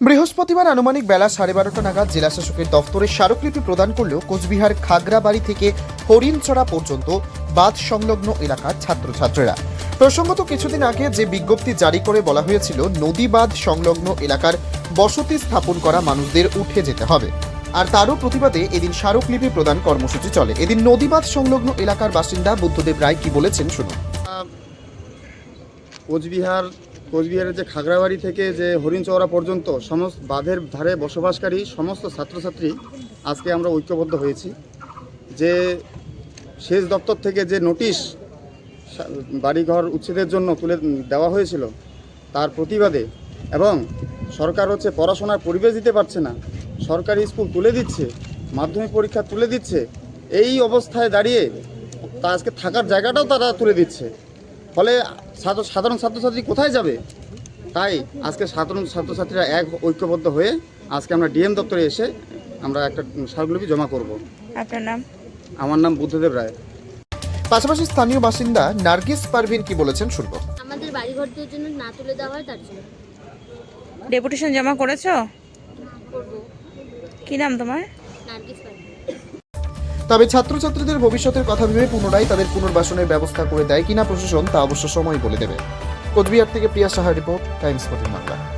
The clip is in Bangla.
বৃহস্পতিবার আনুমানিক বেলা সাড়ে বারোটা নাগাদ জেলা শাসকের দফতরে স্মারকলিপি প্রদান করলেও কোচবিহার খাগড়াবাড়ি থেকে হরিণচড়া পর্যন্ত বাঁধ সংলগ্ন এলাকার ছাত্রছাত্রীরা। প্রসঙ্গত কিছুদিন আগে যে বিজ্ঞপ্তি জারি করে বলা হয়েছিল, নদী বাঁধ সংলগ্ন এলাকার বসতি স্থাপন করা মানুষদের উঠে যেতে হবে। আর তারও প্রতিবাদে এদিন স্মারকলিপি প্রদান কর্মসূচি চলে। এদিন নদী বাঁধ সংলগ্ন এলাকার বাসিন্দা বুদ্ধদেব রায় কি বলেছেন শুনুন। কোচবিহার কোচবিহারের যে খাগড়াবাড়ি থেকে যে হরিণচৌরা পর্যন্ত সমস্ত বাঁধের ধারে বসবাসকারী সমস্ত ছাত্রছাত্রী আজকে আমরা ঐক্যবদ্ধ হয়েছি। যে সেচ দপ্তর থেকে যে নোটিশ বাড়িঘর উচ্ছেদের জন্য তুলে দেওয়া হয়েছিল, তার প্রতিবাদে এবং সরকার হচ্ছে পড়াশোনার পরিবেশ দিতে পারছে না, সরকারি স্কুল তুলে দিচ্ছে, মাধ্যমিক পরীক্ষা তুলে দিচ্ছে, এই অবস্থায় দাঁড়িয়ে তা আজকে থাকার জায়গাটাও তারা তুলে দিচ্ছে। ফলে ছাত্র সাধারণ ছাত্রছাত্রী কোথায় যাবে? তাই আজকে সাধারণ ছাত্রছাত্রীরা এক ঐক্যবদ্ধ হয়ে আজকে আমরা ডিএম দপ্তরে এসে আমরা একটা স্মারকলিপি জমা করব। আপনার নাম? আমার নাম বুদ্ধদেব রায়। পাশাপাশি স্থানীয় বাসিন্দা নার্গিস পারভিন কি বলেছেন শুনব। আমাদের বাড়িঘরদের জন্য না তুলে দেওয়া হয় তার জন্য। ডেপুটেশন জমা করেছ? করব। কি নাম তোমার? নার্গিস পারভিন। তবে ছাত্রছাত্রীদের ভবিষ্যতের কথা ভেবে পুনরায় তাদের পুনর্বাসনের ব্যবস্থা করে দেয় কিনা প্রশাসন তা অবশ্য সময় বলে দেবে। কোচবিহার থেকে Priya Saha report, Times fourteen Bangla.